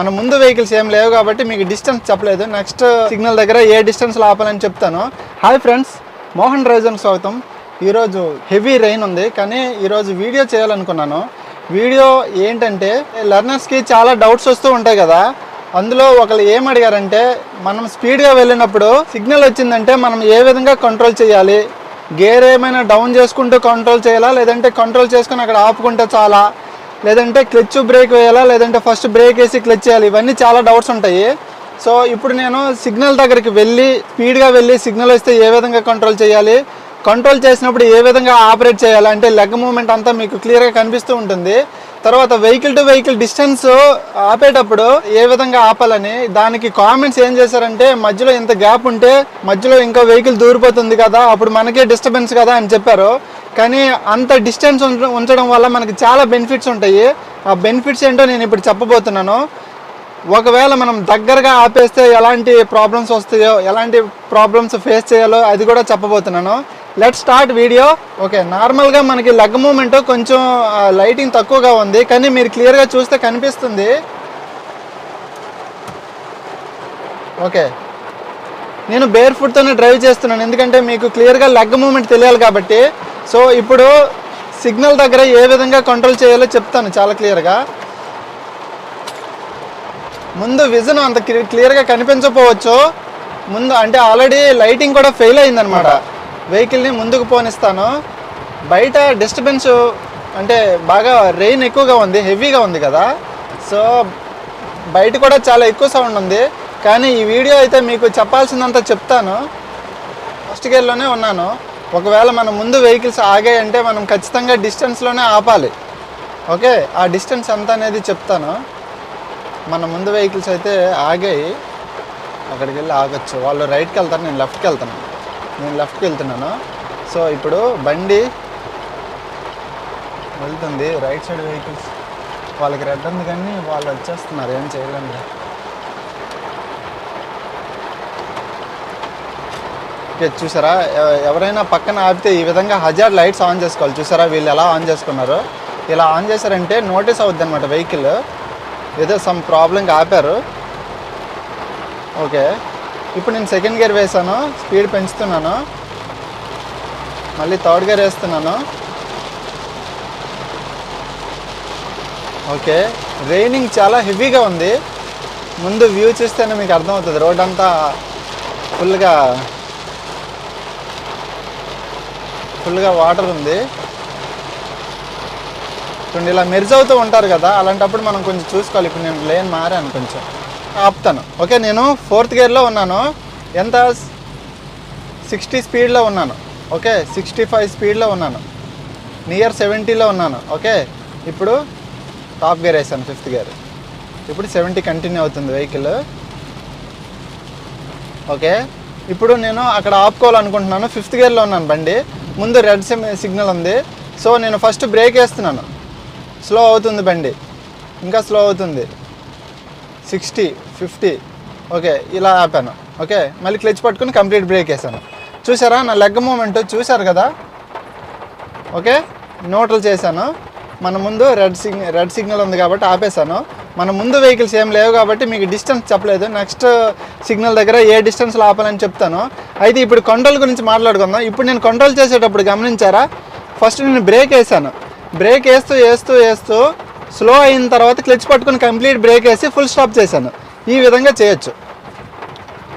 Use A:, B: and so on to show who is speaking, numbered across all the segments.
A: మన ముందు వెహికల్స్ ఏం లేవు కాబట్టి మీకు డిస్టెన్స్ చెప్పలేదు. నెక్స్ట్ సిగ్నల్ దగ్గర ఏ డిస్టెన్స్ ఆపాలని చెప్తాను. హాయ్ ఫ్రెండ్స్ మోహన్ రైజన్ స్వాగతం. ఈరోజు హెవీ రెయిన్ ఉంది కానీ ఈరోజు వీడియో చేయాలనుకున్నాను. వీడియో ఏంటంటే లెర్నర్స్కి చాలా డౌట్స్ వస్తూ ఉంటాయి కదా. అందులో ఒకరు ఏం అడిగారంటే మనం స్పీడ్గా వెళ్ళినప్పుడు సిగ్నల్ వచ్చిందంటే మనం ఏ విధంగా కంట్రోల్ చేయాలి? గేర్ ఏమైనా డౌన్ చేసుకుంటూ కంట్రోల్ చేయాలా? లేదంటే కంట్రోల్ చేసుకుని అక్కడ ఆపుకుంటే చాలా? లేదంటే క్లచ్ బ్రేక్ వేయాలా లేదంటే ఫస్ట్ బ్రేక్ వేసి క్లచ్ చేయాలి. ఇవన్నీ చాలా డౌట్స్ ఉంటాయి. సో ఇప్పుడు నేను సిగ్నల్ దగ్గరికి వెళ్ళి స్పీడ్గా వెళ్ళి సిగ్నల్ వస్తే ఏ విధంగా కంట్రోల్ చేయాలి? కంట్రోల్ చేసినప్పుడు ఏ విధంగా ఆపరేట్ చేయాలి? అంటే లెగ్ మూమెంట్ అంతా మీకు క్లియర్గా కనిపిస్తూ ఉంటుంది. తర్వాత వెహికల్ టు వెహికల్ డిస్టెన్స్ ఆపేటప్పుడు ఏ విధంగా ఆపాలని దానికి కామెంట్స్ ఏం చేశారంటే మధ్యలో ఇంత గ్యాప్ ఉంటే మధ్యలో ఇంకో వెహికల్ దూరిపోతుంది కదా అప్పుడు మనకే డిస్టర్బెన్స్ కదా అని చెప్పారు. కానీ అంత డిస్టెన్స్ ఉంచడం వల్ల మనకి చాలా బెనిఫిట్స్ ఉంటాయి. ఆ బెనిఫిట్స్ ఏంటో నేను ఇప్పుడు చెప్పబోతున్నాను. ఒకవేళ మనం దగ్గరగా ఆపేస్తే ఎలాంటి ప్రాబ్లమ్స్ వస్తాయో ఎలాంటి ప్రాబ్లమ్స్ ఫేస్ చేయాలో అది కూడా చెప్పబోతున్నాను. లెట్ స్టార్ట్ వీడియో ఓకే నార్మల్గా మనకి లెగ్ మూమెంట్ కొంచెం లైటింగ్ తక్కువగా ఉంది. కానీ మీరు క్లియర్గా చూస్తే కనిపిస్తుంది. ఓకే నేను బేర్ ఫుడ్తోనే డ్రైవ్ చేస్తున్నాను. ఎందుకంటే మీకు క్లియర్గా లెగ్ మూమెంట్ తెలియాలి కాబట్టి. సో ఇప్పుడు సిగ్నల్ దగ్గర ఏ విధంగా కంట్రోల్ చేయాలో చెప్తాను చాలా క్లియర్గా. ముందు విజన్ అంత క్లియర్గా కనిపించకపోవచ్చు. ముందు అంటే ఆల్రెడీ లైటింగ్ కూడా ఫెయిల్ అయిందనమాట వెహికల్ని ముందుకు పోనిస్తాను. బయట డిస్టర్బెన్స్ అంటే బాగా రెయిన్ ఎక్కువగా ఉంది హెవీగా ఉంది కదా. సో బయట కూడా చాలా ఎక్కువ సౌండ్ ఉంది. కానీ ఈ వీడియో అయితే మీకు చెప్పాల్సిందంత చెప్తాను. ఫస్ట్ గేర్లోనే ఉన్నాను. ఒకవేళ మనం ముందు వెహికల్స్ ఆగాయంటే మనం ఖచ్చితంగా డిస్టెన్స్లోనే ఆపాలి. ఓకే? ఆ డిస్టెన్స్ ఎంత అనేది చెప్తాను. మన ముందు వెహికల్స్ అయితే ఆగాయి. అక్కడికి వెళ్ళి ఆగొచ్చు. వాళ్ళు రైట్కి వెళ్తారు నేను లెఫ్ట్కి వెళ్తాను. నేను లెఫ్ట్కి వెళ్తున్నాను. సో ఇప్పుడు బండి వెళ్తుంది. రైట్ సైడ్ వెహికల్స్ వాళ్ళకి రెడ్ ఉంది కానీ వాళ్ళు వచ్చేస్తున్నారు. ఏం చేయలేము ఓకే చూసారా? ఎవరైనా పక్కన ఆపితే ఈ విధంగా హజార్ లైట్స్ ఆన్ చేసుకోవాలి. చూసారా? వీళ్ళు ఎలా ఆన్ చేసుకున్నారు. ఇలా ఆన్ చేశారంటే నోటీస్ అవుద్ది అనమాట వెహికల్. ఏదో సమ్ ప్రాబ్లంకి ఆపారు. ఓకే. ఇప్పుడు నేను సెకండ్ గేర్ వేసాను స్పీడ్ పెంచుతున్నాను. మళ్ళీ థర్డ్ గేర్ వేస్తున్నాను. ఓకే. రైనింగ్ చాలా హెవీగా ఉంది. ముందు వ్యూ చూస్తేనే మీకు అర్థమవుతుంది. రోడ్ అంతా ఫుల్గా ఫుల్గా వాటర్ ఉంది. చూడండి ఇలా మెర్జ్ అవుతూ ఉంటారు కదా అలాంటప్పుడు మనం కొంచెం చూసుకోవాలి. ఇప్పుడు నేను లేన్ మారాను కొంచెం. ఆపుతాను. ఓకే నేను ఫోర్త్ గేర్లో ఉన్నాను. ఎంత? సిక్స్టీ స్పీడ్లో ఉన్నాను. ఓకే సిక్స్టీ ఫైవ్ స్పీడ్లో ఉన్నాను. నియర్ సెవెంటీలో ఉన్నాను. ఓకే ఇప్పుడు టాప్ గేర్ వేసాను ఫిఫ్త్ గేర్. ఇప్పుడు సెవెంటీ కంటిన్యూ అవుతుంది వెహికల్. ఓకే ఇప్పుడు నేను అక్కడ ఆపుకోవాలనుకుంటున్నాను. ఫిఫ్త్ గేర్లో ఉన్నాను బండి. ముందు రెడ్ సిగ్నల్ ఉంది. సో నేను ఫస్ట్ బ్రేక్ వేస్తున్నాను. స్లో అవుతుంది బండి. ఇంకా స్లో అవుతుంది. సిక్స్టీ ఫిఫ్టీ ఓకే ఇలా ఆపాను. ఓకే మళ్ళీ క్లచ్ పట్టుకుని కంప్లీట్ బ్రేక్ వేసాను చూసారా? నా లెగ్ మూమెంట్ చూసారు కదా? ఓకే నోటల్ చేశాను. మన ముందు రెడ్ సిగ్నల్ రెడ్ సిగ్నల్ ఉంది కాబట్టి ఆపేశాను. మన ముందు వెహికల్స్ ఏం లేవు కాబట్టి మీకు డిస్టెన్స్ చెప్పలేదు. నెక్స్ట్ సిగ్నల్ దగ్గర ఏ డిస్టెన్స్ ఆపాలని చెప్తాను. అయితే ఇప్పుడు కంట్రోల్ గురించి మాట్లాడుకుందాం. ఇప్పుడు నేను కంట్రోల్ చేసేటప్పుడు గమనించారా? ఫస్ట్ నేను బ్రేక్ వేసాను. బ్రేక్ వేస్తూ వేస్తూ వేస్తూ స్లో అయిన తర్వాత క్లచ్ పట్టుకుని కంప్లీట్ బ్రేక్ వేసి ఫుల్ స్టాప్ చేశాను. ఈ విధంగా చేయొచ్చు.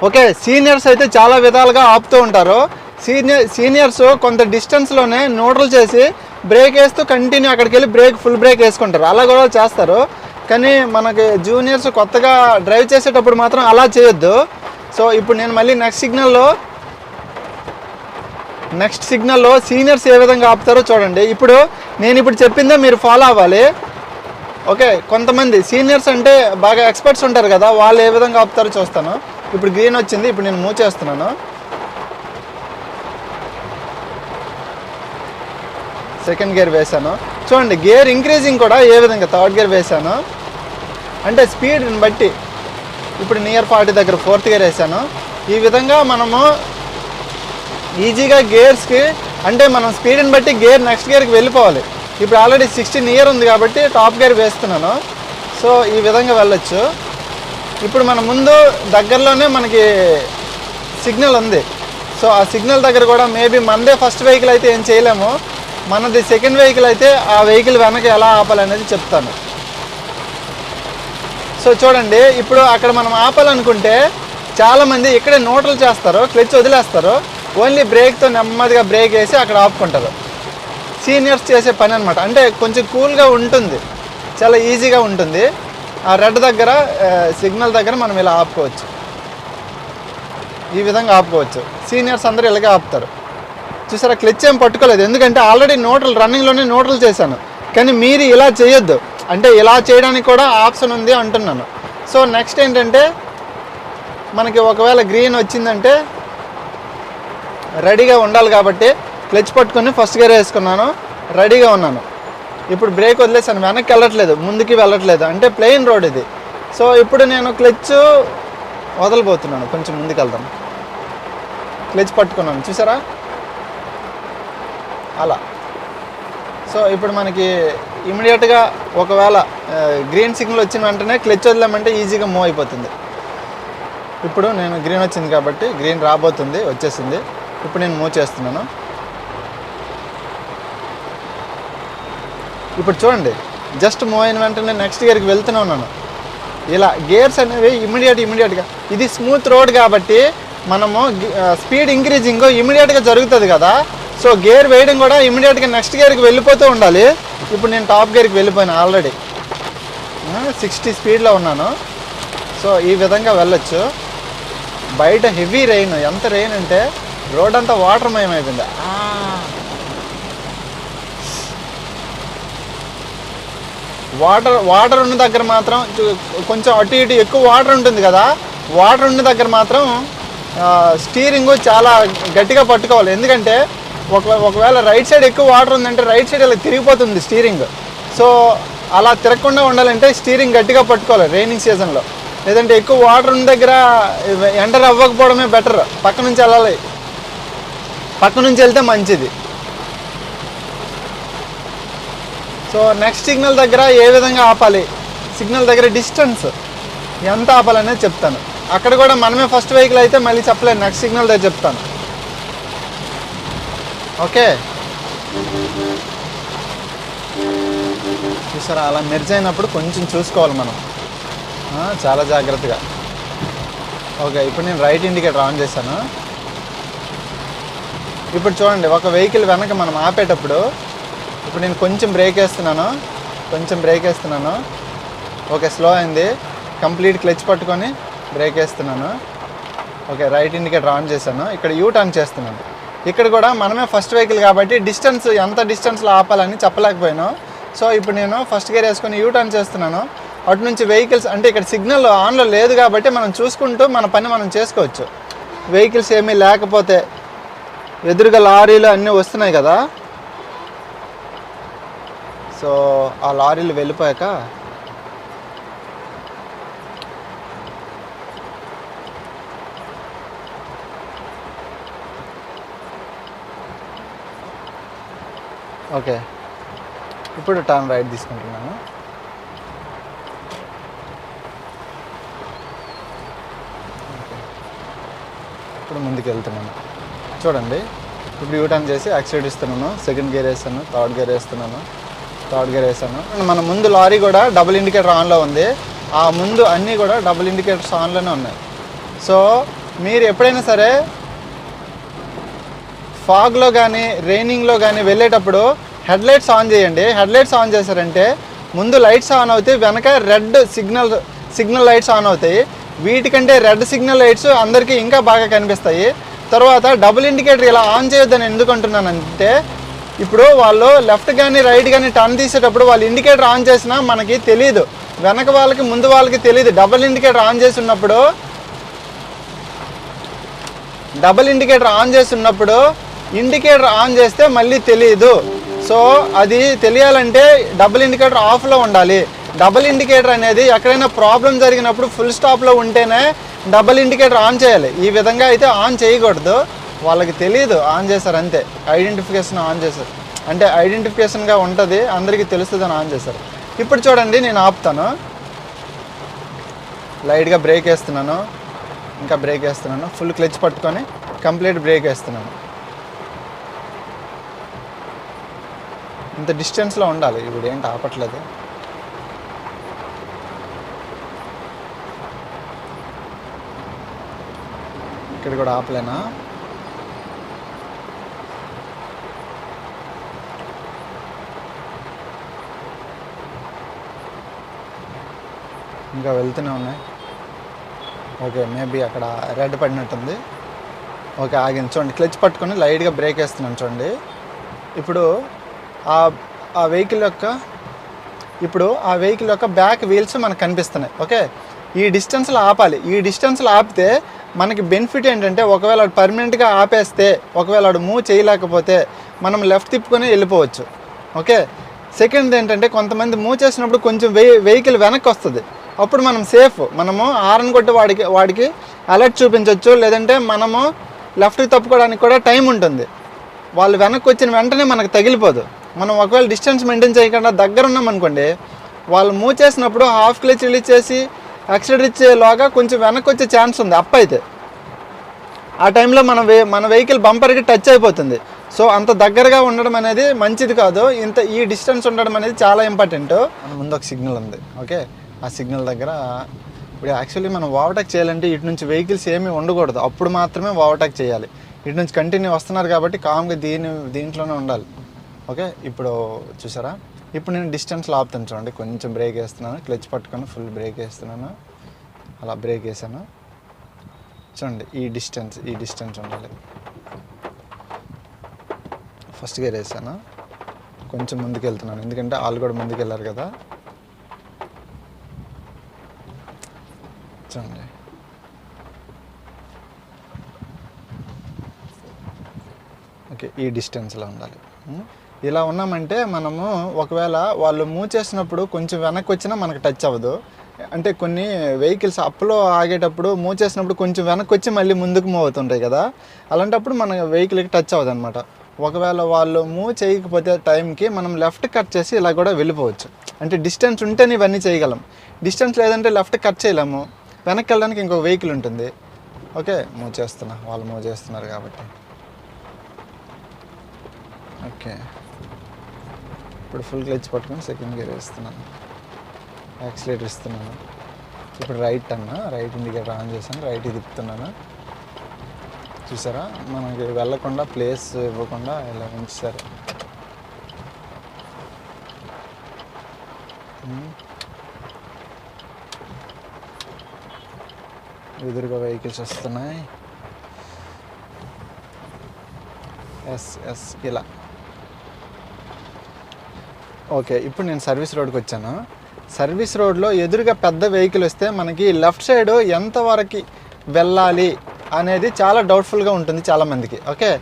A: ఓకే సీనియర్స్ అయితే చాలా విధాలుగా ఆపుతూ ఉంటారు. సీనియర్ సీనియర్స్ కొంత డిస్టెన్స్లోనే న్యూట్రల్ చేసి బ్రేక్ వేస్తూ కంటిన్యూ అక్కడికి వెళ్ళి బ్రేక్ ఫుల్ బ్రేక్ వేసుకుంటారు. అలా కూడా చేస్తారు. కానీ మనకి జూనియర్స్ కొత్తగా డ్రైవ్ చేసేటప్పుడు మాత్రం అలా చేయొద్దు. సో ఇప్పుడు నేను మళ్ళీ నెక్స్ట్ సిగ్నల్లో నెక్స్ట్ సిగ్నల్లో సీనియర్స్ ఏ విధంగా ఆపుతారో చూడండి. ఇప్పుడు నేను ఇప్పుడు చెప్పిందే మీరు ఫాలో అవ్వాలి. ఓకే కొంతమంది సీనియర్స్ అంటే బాగా ఎక్స్పర్ట్స్ ఉంటారు కదా వాళ్ళు ఏ విధంగా ఆపుతారో చూస్తాను. ఇప్పుడు గ్రీన్ వచ్చింది ఇప్పుడు నేను మూవ్ చేస్తున్నాను. సెకండ్ గేర్ వేసాను చూడండి గేర్ ఇంక్రీజింగ్ కూడా ఏ విధంగా థర్డ్ గేర్ వేసాను అంటే స్పీడ్ని బట్టి. ఇప్పుడు నియర్ ఫార్టీ దగ్గర ఫోర్త్ గేర్ వేసాను ఈ విధంగా మనము ఈజీగా గేర్స్కి అంటే మనం స్పీడ్ని బట్టి గేర్ నెక్స్ట్ గేర్కి వెళ్ళిపోవాలి. ఇప్పుడు ఆల్రెడీ సిక్స్టీన్ ఇయర్ ఉంది కాబట్టి టాప్ గేర్ వేస్తున్నాను. సో ఈ విధంగా వెళ్ళొచ్చు. ఇప్పుడు మన ముందు దగ్గరలోనే మనకి సిగ్నల్ ఉంది. సో ఆ సిగ్నల్ దగ్గర కూడా మేబీ మనదే ఫస్ట్ వెహికల్ అయితే ఏం చేయలేము. మనది సెకండ్ వెహికల్ అయితే ఆ వెహికల్ వెనక ఎలా ఆపాలనేది చెప్తాను. సో చూడండి ఇప్పుడు అక్కడ మనం ఆపాలనుకుంటే చాలామంది ఇక్కడే నోటలు చేస్తారు క్లచ్ వదిలేస్తారు ఓన్లీ బ్రేక్తో నెమ్మదిగా బ్రేక్ వేసి అక్కడ ఆపుకుంటారు. సీనియర్స్ చేసే పని అనమాట అంటే కొంచెం కూల్గా ఉంటుంది. చాలా ఈజీగా ఉంటుంది. ఆ రెడ్ దగ్గర సిగ్నల్ దగ్గర మనం ఇలా ఆపుకోవచ్చు. ఈ విధంగా ఆపుకోవచ్చు. సీనియర్స్ అందరూ ఇలాగే ఆపుతారు. చూసారా క్లిచ్ ఏం పట్టుకోలేదు. ఎందుకంటే ఆల్రెడీ నోటలు రన్నింగ్లోనే నోటలు చేశాను. కానీ మీరు ఇలా చేయొద్దు. అంటే ఇలా చేయడానికి కూడా ఆప్షన్ ఉంది అంటున్నాను. సో నెక్స్ట్ ఏంటంటే మనకి ఒకవేళ గ్రీన్ వచ్చిందంటే రెడీగా ఉండాలి కాబట్టి క్లచ్ పట్టుకొని ఫస్ట్ గేర్ వేసుకున్నాను రెడీగా ఉన్నాను. ఇప్పుడు బ్రేక్ వదిలేసాను వెనక్కి వెళ్ళట్లేదు ముందుకి వెళ్ళట్లేదు. అంటే ప్లెయిన్ రోడ్ ఇది. సో ఇప్పుడు నేను క్లచ్ వదలబోతున్నాను కొంచెం ముందుకు వెళ్దాం. క్లచ్ పట్టుకున్నాను చూసారా? అలా. సో ఇప్పుడు మనకి ఇమీడియట్గా ఒకవేళ గ్రీన్ సిగ్నల్ వచ్చిన వెంటనే క్లచ్ వదిలామంటే ఈజీగా మూవ్ అయిపోతుంది. ఇప్పుడు నేను గ్రీన్ వచ్చింది కాబట్టి గ్రీన్ రాబోతుంది వచ్చేసింది. ఇప్పుడు నేను మూవ్ చేస్తున్నాను. ఇప్పుడు చూడండి జస్ట్ మూవ్ అయిన వెంటనే నెక్స్ట్ గేర్కి వెళ్తూనే ఉన్నాను. ఇలా గేర్స్ అనేవి ఇమీడియట్ ఇమీడియట్గా ఇది స్మూత్ రోడ్ కాబట్టి మనము స్పీడ్ ఇంక్రీజింగ్ ఇమీడియట్గా జరుగుతుంది కదా. సో గేర్ వేయడం కూడా ఇమీడియట్గా నెక్స్ట్ గేర్కి వెళ్ళిపోతూ ఉండాలి. ఇప్పుడు నేను టాప్ గేర్కి వెళ్ళిపోయాను ఆల్రెడీ సిక్స్టీ స్పీడ్లో ఉన్నాను. సో ఈ విధంగా వెళ్ళొచ్చు. బయట హెవీ రెయిన్ ఎంత రెయిన్ అంటే రోడ్ అంతా వాటర్ మయమైపోయింది. వాటర్ వాటర్ ఉన్న దగ్గర మాత్రం కొంచెం అటు ఇటు ఎక్కువ వాటర్ ఉంటుంది కదా. వాటర్ ఉన్న దగ్గర మాత్రం స్టీరింగ్ చాలా గట్టిగా పట్టుకోవాలి. ఎందుకంటే ఒక ఒకవేళ రైట్ సైడ్ ఎక్కువ వాటర్ ఉందంటే రైట్ సైడ్ ఇలా తిరిగిపోతుంది స్టీరింగ్ సో అలా తిరగకుండా ఉండాలంటే స్టీరింగ్ గట్టిగా పట్టుకోవాలి రైనింగ్ సీజన్లో లేదంటే ఎక్కువ వాటర్ ఉన్న దగ్గర ఎండర్ అవ్వకపోవడమే బెటర్ పక్క నుంచి వెళ్ళాలి. పక్క నుంచి వెళ్తే మంచిది. సో నెక్స్ట్ సిగ్నల్ దగ్గర ఏ విధంగా ఆపాలి? సిగ్నల్ దగ్గర డిస్టెన్స్ ఎంత ఆపాలనేది చెప్తాను. అక్కడ కూడా మనమే ఫస్ట్ వెహికల్ అయితే మళ్ళీ చెప్పలేదు నెక్స్ట్ సిగ్నల్ దగ్గర చెప్తాను. ఓకే? చూసారా అలా మెర్జ్ అయినప్పుడు కొంచెం చూసుకోవాలి మనం. చాలా జాగ్రత్తగా. ఓకే ఇప్పుడు నేను రైట్ ఇండికేటర్ ఆన్ చేశాను. ఇప్పుడు చూడండి ఒక వెహికల్ వెనక మనం ఆపేటప్పుడు ఇప్పుడు నేను కొంచెం బ్రేక్ వేస్తున్నాను. కొంచెం బ్రేక్ వేస్తున్నాను. ఓకే స్లో అయింది. కంప్లీట్ క్లచ్ పట్టుకొని బ్రేక్ వేస్తున్నాను. ఓకే రైట్ ఇండికేటర్ ఆన్ చేశాను. ఇక్కడ యూ టర్న్ చేస్తున్నాను. ఇక్కడ కూడా మనమే ఫస్ట్ వెహికల్ కాబట్టి డిస్టెన్స్ ఎంత డిస్టెన్స్లో ఆపాలని చెప్పలేకపోయాను. సో ఇప్పుడు నేను ఫస్ట్ గేర్ వేసుకొని యూ టర్న్ చేస్తున్నాను. అటు నుంచి వెహికల్స్ అంటే ఇక్కడ సిగ్నల్ ఆన్లో లేదు కాబట్టి మనం చూసుకుంటూ మన పని మనం చేసుకోవచ్చు. వెహికల్స్ ఏమీ లేకపోతే ఎదురుగా లారీలు అన్నీ వస్తున్నాయి కదా. సో ఆ లారీలు వెళ్ళిపోయాక ఓకే. ఇప్పుడు టర్న్ రైట్ తీసుకుంటున్నాను. ఇప్పుడు ముందుకు వెళ్తున్నాను. చూడండి ఇప్పుడు యూ టర్న్ చేసి యాక్సిడెంట్ ఇస్తున్నాను. సెకండ్ గేర్ వేస్తాను థర్డ్ గేర్ వేస్తున్నాను థర్డ్ గేర్ వేస్తాను అండ్ మన ముందు లారీ కూడా డబుల్ ఇండికేటర్ ఆన్లో ఉంది. ఆ ముందు అన్నీ కూడా డబుల్ ఇండికేటర్స్ ఆన్లోనే ఉన్నాయి. సో మీరు ఎప్పుడైనా సరే ఫాగ్లో కానీ రైనింగ్లో కానీ వెళ్ళేటప్పుడు హెడ్లైట్స్ ఆన్ చేయండి. హెడ్లైట్స్ ఆన్ చేశారంటే ముందు లైట్స్ ఆన్ అవుతాయి వెనక red signal signal lights on అవుతాయి. వీటికంటే రెడ్ సిగ్నల్ లైట్స్ అందరికీ ఇంకా బాగా కనిపిస్తాయి. తర్వాత డబుల్ ఇండికేటర్ ఇలా ఆన్ చేయొద్దని ఎందుకు అంటున్నానంటే ఇప్పుడు వాళ్ళు లెఫ్ట్ కానీ రైట్ కానీ టర్న్ తీసేటప్పుడు వాళ్ళు ఇండికేటర్ ఆన్ చేసినా మనకి తెలియదు వెనక వాళ్ళకి ముందు వాళ్ళకి తెలియదు డబుల్ ఇండికేటర్ ఆన్ చేసి ఉన్నప్పుడు డబుల్ ఇండికేటర్ ఆన్ చేసి ఉన్నప్పుడు ఇండికేటర్ ఆన్ చేస్తే మళ్ళీ తెలియదు సో అది తెలియాలంటే డబుల్ ఇండికేటర్ ఆఫ్లో ఉండాలి. డబుల్ ఇండికేటర్ అనేది ఎక్కడైనా ప్రాబ్లం జరిగినప్పుడు ఫుల్ స్టాప్లో ఉంటేనే డబుల్ ఇండికేటర్ ఆన్ చేయాలి. ఈ విధంగా అయితే ఆన్ చేయకూడదు. వాళ్ళకి తెలియదు ఆన్ చేశారు అంతే. ఐడెంటిఫికేషన్ ఆన్ చేశారు. అంటే ఐడెంటిఫికేషన్గా ఉంటుంది. అందరికీ తెలుస్తుందని ఆన్ చేశారు. ఇప్పుడు చూడండి నేను ఆపుతాను. లైట్గా బ్రేక్ వేస్తున్నాను. ఇంకా బ్రేక్ వేస్తున్నాను. ఫుల్ క్లచ్ పట్టుకొని కంప్లీట్ బ్రేక్ వేస్తున్నాను. ఇంత డిస్టెన్స్లో ఉండాలి. ఇప్పుడు ఏంటి ఆపట్లేదు. ఇక్కడ కూడా ఆపలేనా? ఇంకా వెళ్తూనే ఉన్నాయి. ఓకే మేబీ అక్కడ రెడ్ పడినట్టుంది. ఓకే ఆగింది చూడండి క్లచ్ పట్టుకొని లైట్గా బ్రేక్ వేస్తున్నాను చూడండి. ఇప్పుడు ఆ వెహికల్ యొక్క ఇప్పుడు ఆ వెహికల్ యొక్క బ్యాక్ వీల్స్ మనకు కనిపిస్తున్నాయి. ఓకే ఈ డిస్టెన్స్లో ఆపాలి. ఈ డిస్టెన్స్లో ఆపితే మనకి బెనిఫిట్ ఏంటంటే ఒకవేళ వాడు పర్మనెంట్గా ఆపేస్తే ఒకవేళ వాడు మూవ్ చేయలేకపోతే మనం లెఫ్ట్ తిప్పుకొని వెళ్ళిపోవచ్చు. ఓకే సెకండ్ ఏంటంటే కొంతమంది మూవ్ చేసినప్పుడు కొంచెం వెయి వెహికల్ వెనక్కి వస్తుంది. అప్పుడు మనం సేఫ్ మనము హారన్ కొట్టి వాడికి వాడికి అలర్ట్ చూపించవచ్చు లేదంటే మనము లెఫ్ట్ తప్పుకోవడానికి కూడా టైం ఉంటుంది. వాళ్ళు వెనక్కి వచ్చిన వెంటనే మనకు తగిలిపోదు. మనం ఒకవేళ డిస్టెన్స్ మెయింటైన్ చేయకుండా దగ్గర ఉన్నాం అనుకోండి వాళ్ళు మూవ్ చేసినప్పుడు హాఫ్ క్లచ్ రిలీజ్ చేసి యాక్సిడెంట్ ఇచ్చేలోగా కొంచెం వెనక్కి వచ్చే ఛాన్స్ ఉంది అప్ అయితే. ఆ టైంలో మన వే మన వెహికల్ బంపర్కి టచ్ అయిపోతుంది. సో అంత దగ్గరగా ఉండడం అనేది మంచిది కాదు. ఇంత ఈ డిస్టెన్స్ ఉండడం అనేది చాలా ఇంపార్టెంట్ ముందు ఒక సిగ్నల్ ఉంది ఓకే ఆ సిగ్నల్ దగ్గర ఇప్పుడు యాక్చువల్లీ మనం ఓవర్టేక్ చేయాలంటే ఇటు నుంచి వెహికల్స్ ఏమీ ఉండకూడదు. అప్పుడు మాత్రమే ఓవర్టేక్ చేయాలి. ఇటు నుంచి కంటిన్యూ వస్తున్నారు కాబట్టి కామ్గా దీని దీంట్లోనే ఉండాలి. ఓకే ఇప్పుడు చూసారా? ఇప్పుడు నేను డిస్టెన్స్లో ఆపుతాను చూడండి. కొంచెం బ్రేక్ వేస్తున్నాను. క్లచ్ పట్టుకొని ఫుల్ బ్రేక్ వేస్తున్నాను. అలా బ్రేక్ వేసాను. చూడండి ఈ డిస్టెన్స్ ఈ డిస్టెన్స్ ఉండాలి ఫస్ట్ గేర్ వేసాను. కొంచెం ముందుకు వెళ్తున్నాను ఎందుకంటే వాళ్ళు కూడా ముందుకు వెళ్ళారు కదా. చూడండి. ఓకే ఈ డిస్టెన్స్లో ఉండాలి. ఇలా ఉన్నామంటే మనము ఒకవేళ వాళ్ళు మూవ్ చేసినప్పుడు కొంచెం వెనక్కి వచ్చినా మనకు టచ్ అవ్వదు. అంటే కొన్ని వెహికల్స్ అప్లో ఆగేటప్పుడు మూవ్ చేసినప్పుడు కొంచెం వెనక్కి వచ్చి మళ్ళీ ముందుకు మూవ్ అవుతుంటాయి కదా. అలాంటప్పుడు మన వెహికల్కి టచ్ అవ్వదు అనమాట ఒకవేళ వాళ్ళు మూవ్ చేయకపోతే టైంకి మనం లెఫ్ట్ కట్ చేసి ఇలా కూడా వెళ్ళిపోవచ్చు. అంటే డిస్టెన్స్ ఉంటేనే ఇవన్నీ చేయగలం. డిస్టెన్స్ లేదంటే లెఫ్ట్ కట్ చేయలేము. వెనక్కి వెళ్ళడానికి ఇంకొక వెహికల్ ఉంటుంది. ఓకే మూవ్ చేస్తున్నా. వాళ్ళు మూవ్ చేస్తున్నారు కాబట్టి. ఓకే ఇప్పుడు ఫుల్ క్లచ్ పట్టుకొని సెకండ్ గేర్ వేస్తున్నాను. యాక్సిలేటర్ ఇస్తున్నాను. ఇప్పుడు రైట్ అన్న రైట్ ఇండికేటర్ ఆన్ చేశాను రైట్ తిప్పుతున్నాను. చూసారా? మనకి వెళ్ళకుండా ప్లేస్ ఇవ్వకుండా ఇలా ఉంచారు ఎదురుగా వెహికల్స్ వస్తున్నాయి. ఎస్ ఎస్ ఇలా ఓకే ఇప్పుడు నేను సర్వీస్ రోడ్కి వచ్చాను. సర్వీస్ రోడ్లో ఎదురుగా పెద్ద వెహికల్ వస్తే మనకి లెఫ్ట్ సైడ్ ఎంతవరకు వెళ్ళాలి అనేది చాలా డౌట్ఫుల్గా ఉంటుంది చాలామందికి ఓకే?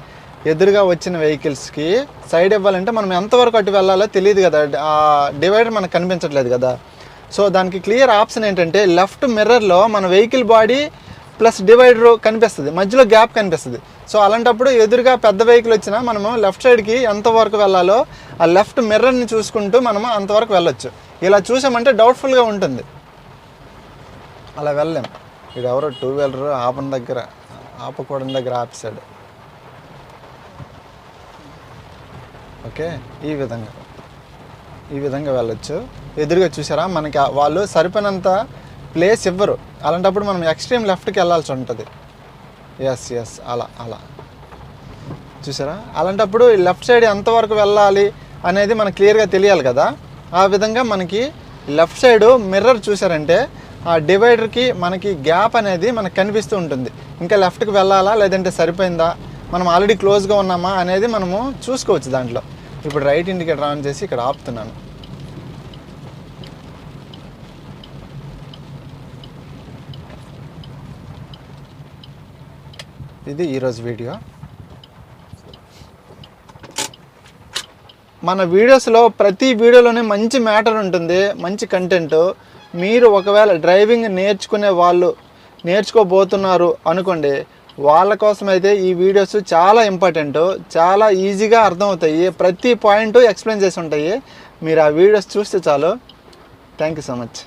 A: ఎదురుగా వచ్చిన వెహికల్స్కి సైడ్ ఇవ్వాలంటే మనం ఎంతవరకు అటు వెళ్ళాలో తెలియదు కదా ఆ డివైడర్ మనకు కనిపించట్లేదు కదా. సో దానికి క్లియర్ ఆప్షన్ ఏంటంటే లెఫ్ట్ మిర్రర్లో మన వెహికల్ బాడీ ప్లస్ డివైడర్ కనిపిస్తుంది మధ్యలో గ్యాప్ కనిపిస్తుంది. సో అలాంటప్పుడు ఎదురుగా పెద్ద వెహికల్ వచ్చినా మనము లెఫ్ట్ సైడ్కి ఎంతవరకు వెళ్ళాలో ఆ లెఫ్ట్ మిర్రర్ని చూసుకుంటూ మనము అంతవరకు వెళ్ళొచ్చు. ఇలా చూసామంటే డౌట్ఫుల్గా ఉంటుంది. అలా వెళ్ళాం ఇది ఎవరో టూ వీలర్ ఆపన దగ్గర ఆపకూడని దగ్గర ఆపేశాడు. ఓకే? ఈ విధంగా. ఈ విధంగా వెళ్ళొచ్చు. ఎదురుగా చూసారా? మనకి వాళ్ళు సరిపోయినంత ప్లేస్ ఇవ్వరు. అలాంటప్పుడు మనం ఎక్స్ట్రీమ్ లెఫ్ట్కి వెళ్ళాల్సి ఉంటుంది. ఎస్ ఎస్ అలా అలా. చూసారా? అలాంటప్పుడు లెఫ్ట్ సైడ్ ఎంతవరకు వెళ్ళాలి అనేది మనకు క్లియర్గా తెలియాలి కదా? ఆ విధంగా మనకి లెఫ్ట్ సైడ్ మిర్రర్ చూసారంటే ఆ డివైడర్కి మనకి గ్యాప్ అనేది మనకు కనిపిస్తూ ఉంటుంది. ఇంకా లెఫ్ట్కి వెళ్ళాలా లేదంటే సరిపోయిందా? మనం ఆల్రెడీ క్లోజ్గా ఉన్నామా అనేది మనము చూసుకోవచ్చు దాంట్లో. ఇప్పుడు రైట్ ఇండికేటర్ ఆన్ చేసి ఇక్కడ ఆపుతున్నాను. ఇది ఈరోజు వీడియో. మన వీడియోస్లో ప్రతి వీడియోలోనే మంచి మ్యాటర్ ఉంటుంది మంచి కంటెంట్. మీరు ఒకవేళ డ్రైవింగ్ నేర్చుకునే వాళ్ళు నేర్చుకోబోతున్నారు అనుకోండి వాళ్ళ కోసం అయితే ఈ వీడియోస్ చాలా ఇంపార్టెంట్ చాలా ఈజీగా అర్థమవుతాయి ప్రతి పాయింట్ ఎక్స్ప్లెయిన్ చేసి ఉంటాయి. మీరు ఆ వీడియోస్ చూస్తే చాలు. Thank you so much.